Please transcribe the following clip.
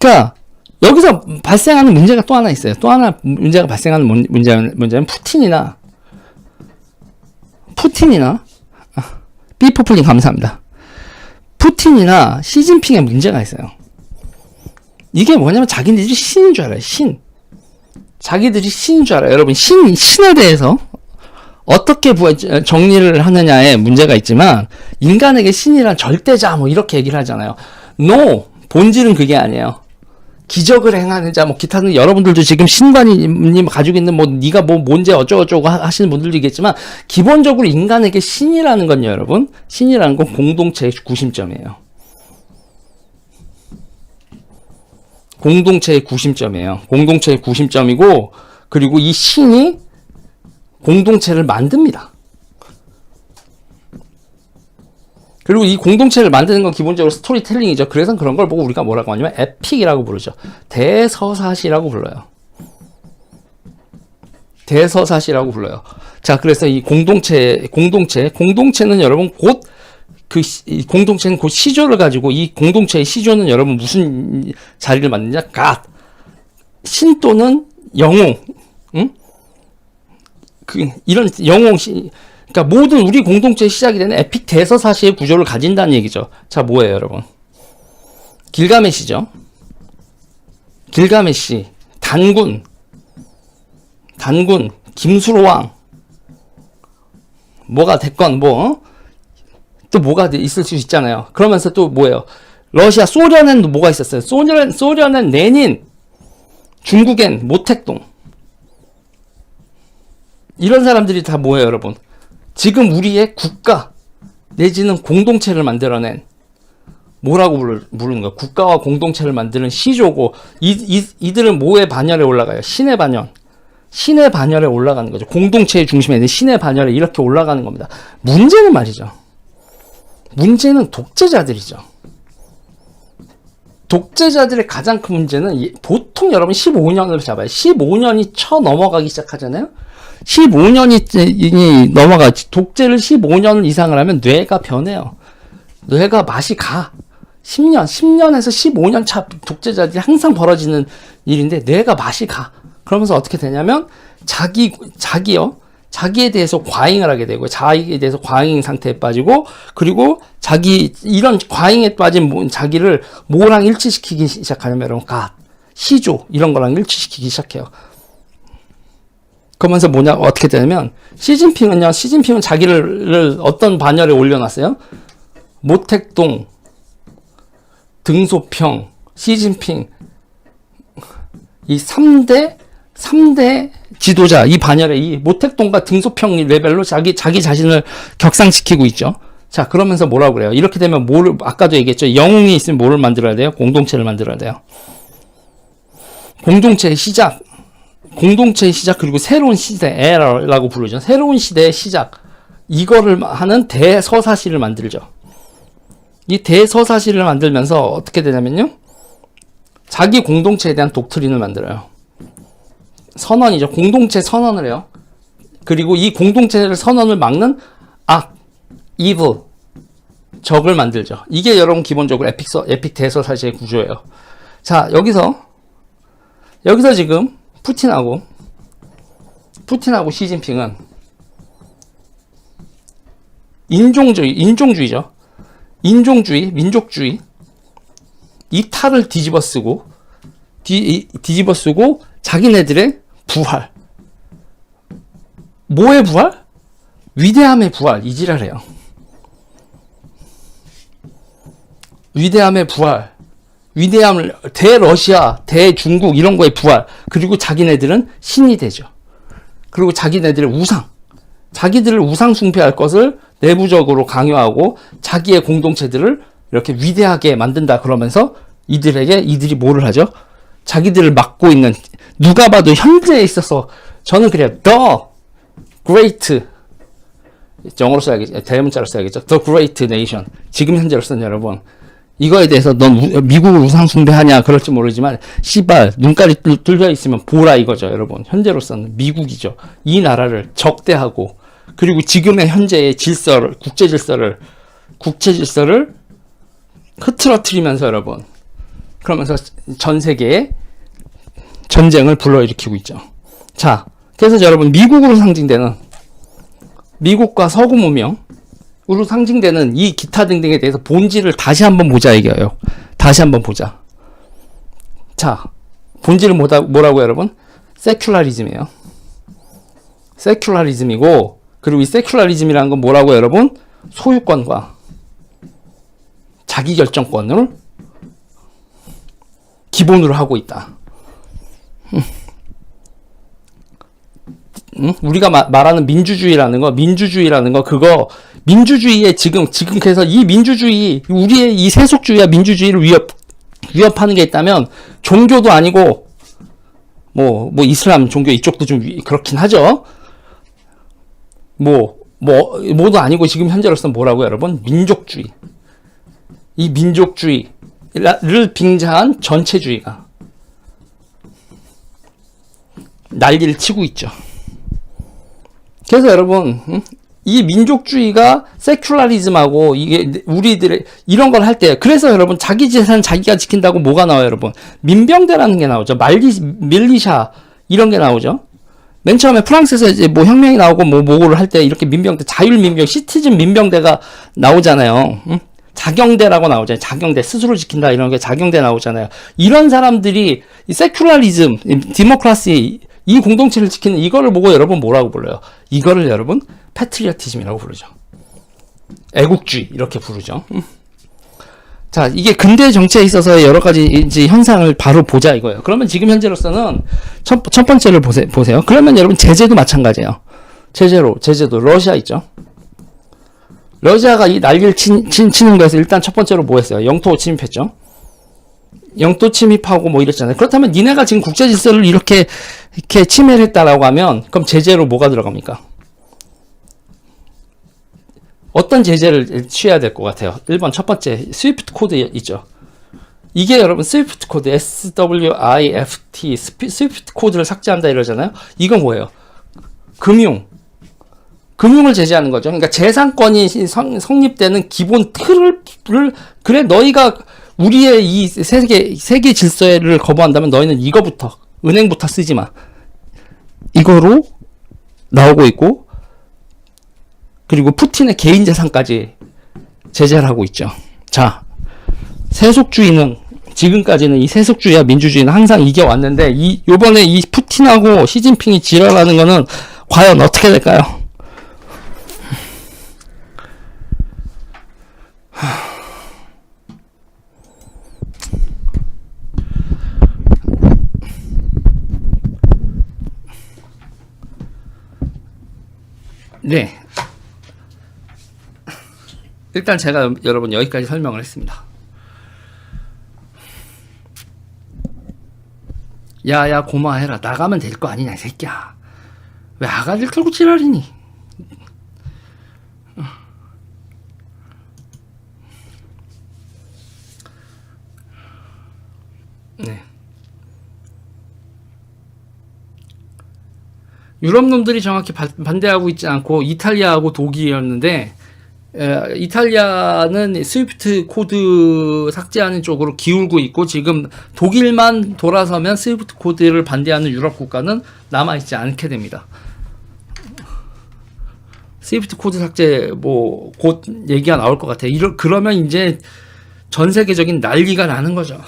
그러니까 여기서 발생하는 문제가 또 하나 있어요. 또 하나 문제가 발생하는 문- 문제는 문제는 푸틴이나 푸틴이나 아, 삐포플링 감사합니다. 푸틴이나 시진핑의 문제가 있어요. 이게 뭐냐면 자기들이 신인 줄 알아요. 신. 자기들이 신인 줄 알아요. 여러분 신 신에 대해서 어떻게 부- 정리를 하느냐에 문제가 있지만 인간에게 신이란 절대자 뭐 이렇게 얘기를 하잖아요. No 본질은 그게 아니에요. 기적을 행하는 자, 뭐 기타는 여러분들도 지금 신관이님 가지고 있는 뭐 네가 뭐 뭔지 어쩌고저쩌고 하- 하시는 분들도 있겠지만 기본적으로 인간에게 신이라는 건요, 여러분 신이라는 건 공동체의 구심점이에요. 공동체의 구심점이에요. 공동체의 구심점이고 그리고 이 신이 공동체를 만듭니다. 그리고 이 공동체를 만드는 건 기본적으로 스토리텔링이죠. 그래서 그런 걸 보고 우리가 뭐라고 하냐면 에픽이라고 부르죠. 대서사시라고 불러요. 대서사시라고 불러요. 자, 그래서 이 공동체, 공동체, 공동체는 여러분 곧 그 공동체는 곧 시조를 가지고 이 공동체의 시조는 여러분 무슨 자리를 맡느냐? 갓. 신 또는 영웅. 응? 그 이런 영웅 시 그러니까 모든 우리 공동체의 시작이 되는 에픽 대서사시의 구조를 가진다는 얘기죠. 자, 뭐예요, 여러분? 길가메시죠. 길가메시, 단군, 단군, 김수로왕, 뭐가 됐건 뭐, 어? 또 뭐가 있을 수 있잖아요. 그러면서 또 뭐예요? 러시아, 소련엔 뭐가 있었어요? 소련, 소련엔 레닌, 중국엔 모택동. 이런 사람들이 다 뭐예요, 여러분? 지금 우리의 국가 내지는 공동체를 만들어낸 뭐라고 부르, 부르는 거야? 국가와 공동체를 만드는 시조고 이, 이, 이들은 뭐의 반열에 올라가요? 신의 반열. 신의 반열에 올라가는 거죠. 공동체의 중심에 있는 신의 반열에 이렇게 올라가는 겁니다. 문제는 말이죠. 문제는 독재자들이죠. 독재자들의 가장 큰 문제는 이- 보통 여러분 15년을 잡아요. 15년이 쳐 넘어가기 시작하잖아요. 15년이 넘어가 독재를 15년 이상을 하면 뇌가 변해요. 뇌가 맛이 가. 10년, 10년에서 15년 차 독재자들이 항상 벌어지는 일인데 뇌가 맛이 가. 그러면서 어떻게 되냐면 자기 자기요. 자기에 대해서 과잉을 하게 되고 자기에 대해서 과잉 상태에 빠지고 그리고 자기 이런 과잉에 빠진 모- 자기를 뭐랑 일치시키기 시작하냐면 여러분 가 시조 이런 거랑 일치시키기 시작해요. 그러면서 뭐냐 어떻게 되냐면 시진핑은요 시진핑은 자기를 어떤 반열에 올려놨어요 모택동 등소평 시진핑 이 3대 3대 지도자 이 반열에 이 모택동과 등소평 레벨로 자기 자기 자신을 격상시키고 있죠. 자 그러면서 뭐라고 그래요? 이렇게 되면 뭐를 아까도 얘기했죠. 영웅이 있으면 뭐를 만들어야 돼요? 공동체를 만들어야 돼요. 공동체의 시작 공동체의 시작 그리고 새로운 시대 에라라고 부르죠. 새로운 시대의 시작 이거를 하는 대서사시를 만들죠. 이 대서사시를 만들면서 어떻게 되냐면요. 자기 공동체에 대한 독트린을 만들어요. 선언이죠. 공동체 선언을 해요. 그리고 이 공동체를 선언을 막는 악, evil, 적을 만들죠. 이게 여러분 기본적으로 에픽, 서, 에픽 대서사시의 구조예요. 자, 여기서 여기서 지금 푸틴하고 푸틴하고 시진핑은 인종주의, 인종주의죠. 인종주의, 민족주의 이 탈을 뒤집어 쓰고 뒤, 이- 뒤집어 쓰고 자기네들의 부활 뭐의 부활? 위대함의 부활 이 지랄해요. 위대함의 부활 위대함을 대러시아, 대중국 이런 거의 부활. 그리고 자기네들은 신이 되죠. 그리고 자기네들의 우상. 자기들을 우상 숭배할 것을 내부적으로 강요하고 자기의 공동체들을 이렇게 위대하게 만든다 그러면서 이들에게 이들이 뭐를 하죠? 자기들을 막고 있는 누가 봐도 현재에 있어서 저는 그래요. The great 영어로 써야겠죠. 대문자로 써야겠죠. The great nation. 지금 현재로 쓴 여러분. 이거에 대해서 넌 우- 미국을 우상 숭배하냐 그럴지 모르지만 씨발 눈깔이 뚫- 뚫려 있으면 보라 이거죠 여러분 현재로서는 미국이죠 이 나라를 적대하고 그리고 지금의 현재의 질서를 국제 질서를 국제 질서를 흐트러뜨리면서 여러분 그러면서 전 세계에 전쟁을 불러일으키고 있죠. 자, 그래서 여러분 미국으로 상징되는 미국과 서구 문명 으로 상징되는 이 기타 등등에 대해서 본질을 다시 한번 보자 이거예요. 다시 한번 보자. 자, 본질은 뭐다, 뭐라고 여러분? 세큘라리즘이에요. 세큘라리즘이고 그리고 이 세큘라리즘이라는 건 뭐라고 여러분? 소유권과 자기 결정권을 기본으로 하고 있다. 응? 우리가 마- 말하는 민주주의라는 거, 민주주의라는 거, 그거, 민주주의에 지금, 지금 그래서 이 민주주의, 우리의 이 세속주의와 민주주의를 위협, 위협하는 게 있다면, 종교도 아니고, 뭐, 뭐, 이슬람 종교 이쪽도 좀 위- 그렇긴 하죠. 뭐, 뭐, 뭐도 아니고 지금 현재로서는 뭐라고 여러분? 민족주의. 이 민족주의를 빙자한 전체주의가 난리를 치고 있죠. 그래서 여러분, 음? 이 민족주의가 세큘라리즘하고 이게 우리들의 이런 걸 할 때, 그래서 여러분 자기 재산 자기가 지킨다고 뭐가 나와요, 여러분? 민병대라는 게 나오죠. 말리 밀리샤 이런 게 나오죠. 맨 처음에 프랑스에서 이제 뭐 혁명이 나오고 뭐 뭐고를 할 때 이렇게 민병대, 자율 민병, 시티즌 민병대가 나오잖아요. 음? 자경대라고 나오잖아요. 자경대 스스로 지킨다 이런 게 자경대 나오잖아요. 이런 사람들이 이 세큘라리즘, 이 디모크라시 이 공동체를 지키는 이거를 보고 여러분 뭐라고 불러요? 이거를 여러분 패트리어티즘이라고 부르죠. 애국주의 이렇게 부르죠. 음. 자, 이게 근대 정치에 있어서 여러 가지 이제 현상을 바로 보자 이거예요. 그러면 지금 현재로서는 첫, 첫 번째를 보세, 보세요. 그러면 여러분 제재도 마찬가지예요. 제재로 제재도 러시아 있죠. 러시아가 이 난리를 친, 친, 치는 거에서 일단 첫 번째로 뭐 했어요? 영토 침입했죠. 영토 침입하고 뭐 이랬잖아요. 그렇다면 니네가 지금 국제 질서를 이렇게 이렇게 침해를 했다라고 하면 그럼 제재로 뭐가 들어갑니까? 어떤 제재를 취해야 될 것 같아요? 1번 첫 번째 스위프트 코드 있죠. 이게 여러분 스위프트 코드 SWIFT 스위프트 코드를 삭제한다 이러잖아요. 이건 뭐예요? 금융 금융을 제재하는 거죠. 그러니까 재산권이 성, 성립되는 기본 틀을 를- 그래 너희가 우리의 이 세계 세계 질서를 거부한다면 너희는 이거부터 은행부터 쓰지 마. 이거로 나오고 있고 그리고 푸틴의 개인 재산까지 제재를 하고 있죠. 자, 세속주의는 지금까지는 이 세속주의와 민주주의는 항상 이겨왔는데 이 요번에 이 푸틴하고 시진핑이 지랄하는 거는 과연 어떻게 될까요? 네. 일단 제가 여러분 여기까지 설명을 했습니다. 야야 고마해라 나가면 될 거 아니냐 이 새끼야 왜 아가리를 털고 지랄이니 네 유럽 놈들이 정확히 바- 반대하고 있지 않고 이탈리아하고 독일이었는데 에, 이탈리아는 스위프트 코드 삭제하는 쪽으로 기울고 있고 지금 독일만 돌아서면 스위프트 코드를 반대하는 유럽 국가는 남아 있지 않게 됩니다. 스위프트 코드 삭제 뭐 곧 얘기가 나올 것 같아요. 이러, 그러면 이제 전 세계적인 난리가 나는 거죠.